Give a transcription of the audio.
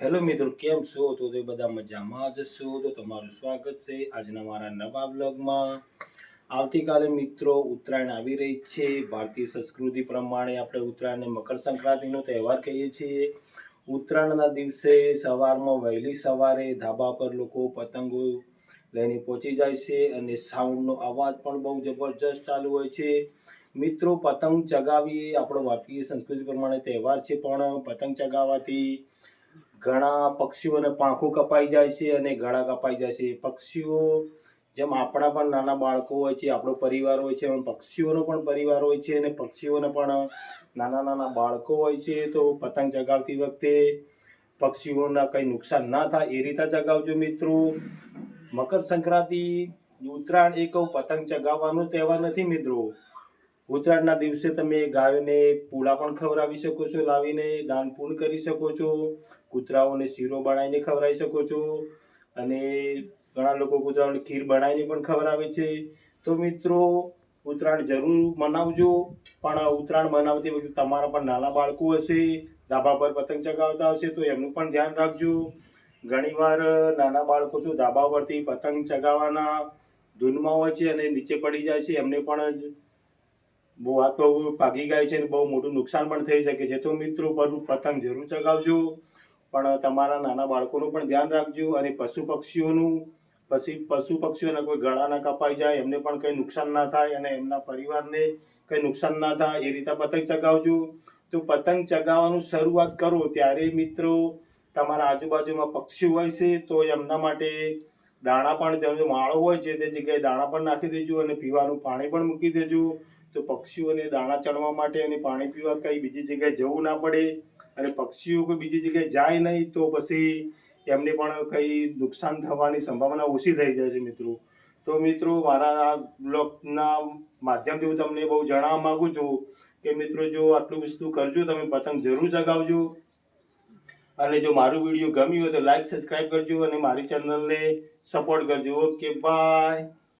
Hello મિત્રો, કેમ છો? તો તે બધા મજામાં જ છો. તો તમારું સ્વાગત છે આજના મારા નવા બ્લોગમાં આવતીકાલે મિત્રો ઉત્તરાયણ આવી રહી છે. ભારતીય સંસ્કૃતિ પ્રમાણે આપણે ઉત્તરાયણને મકર સંક્રાંતિનો તહેવાર કહીએ છીએ. ઉત્તરાયણના દિવસે સવારમાં વહેલી સવારે ધાબા પર લોકો પતંગો લઈને પહોંચી જાય છે અને સાઉન્ડનો અવાજ પણ બહુ જબરજસ્ત ચાલુ હોય છે. મિત્રો, પતંગ ચગાવી આપણો ભારતીય સંસ્કૃતિ પ્રમાણે તહેવાર છે પણ પતંગ ચગાવવાથી ઘણા પક્ષીઓને પાંખો કપાઈ જાય છે અને ગળા કપાઈ જાય છે. પક્ષીઓ જેમ આપણા પણ નાના બાળકો હોય છે, આપણો પરિવાર હોય છે, એમ પક્ષીઓનો પણ પરિવાર હોય છે અને પક્ષીઓને પણ નાના નાના બાળકો હોય છે, તો પતંગ ચગાવતી વખતે પક્ષીઓના કંઈ નુકસાન ના થાય એ રીતે ચગાવજો મિત્રો. મકર સંક્રાંતિ ઉત્તરાયણ એ કહું પતંગ ચગાવવાનો તહેવાર નથી મિત્રો. ઉત્તરાયણના દિવસે તમે ગાયોને પૂળા પણ ખવડાવી શકો છો, લાવીને દાન પૂર્ણ કરી શકો છો, કૂતરાઓને શીરો બનાવીને ખવડાવી શકો છો અને ઘણા લોકો કૂતરાઓને ખીર બનાવીને પણ ખવડાવે છે. તો મિત્રો, ઉત્તરાયણ જરૂર મનાવજો, પણ ઉત્તરાયણ મનાવતી વખતે તમારા પણ નાના બાળકો હશે, ધાબા પર પતંગ ચગાવતા હશે, તો એમનું પણ ધ્યાન રાખજો. ઘણીવાર નાના બાળકો શું ધાબા પરથી પતંગ ચગાવવાના ધૂનમાં હોય છે અને નીચે પડી જાય છે, એમને પણ જ બહુ હાથ તો ભાગી ગઈ છે અને બહુ મોટું નુકસાન પણ થઈ શકે છે. તો મિત્રો પર પતંગ જરૂર ચગાવજો. પણ તમારા નાના બાળકોનું પણ ધ્યાન રાખજો અને પશુ પક્ષીઓનું પછી પશુ પક્ષીઓના કોઈ ગળા ના કપાઈ જાય, એમને પણ કંઈ નુકસાન ના થાય અને એમના પરિવારને કંઈ નુકસાન ના થાય, એ રીતે પતંગ ચગાવજો. તો પતંગ ચગાવવાનું શરૂઆત કરો ત્યારે મિત્રો, તમારા આજુબાજુમાં પક્ષીઓ હોય છે, તો એમના માટે દાણા પણ જેમ માળો હોય છે તે જગ્યાએ દાણા પણ નાખી દેજો અને પીવાનું પાણી પણ મૂકી દેજો. તો પક્ષીઓને દાણા ચડવા માટે અને પાણી પીવા કંઈ બીજી જગ્યાએ જવું ના પડે અને પક્ષીઓ કોઈ બીજી જગ્યાએ જાય નહીં તો પછી એમને પણ કંઈ નુકસાન થવાની સંભાવના ઓછી થઈ જાય છે મિત્રો. તો મિત્રો, મારા આ બ્લોગના માધ્યમથી હું તમને બહુ જણાવવા માગું છું કે મિત્રો, જો આટલું વસ્તુ કરજો, તમે પતંગ જરૂર ચગાવજો. અને જો મારું વીડિયો ગમ્યું હોય તો લાઈક, સબસ્ક્રાઈબ કરજો અને મારી ચેનલને સપોર્ટ કરજો. Okay, bye.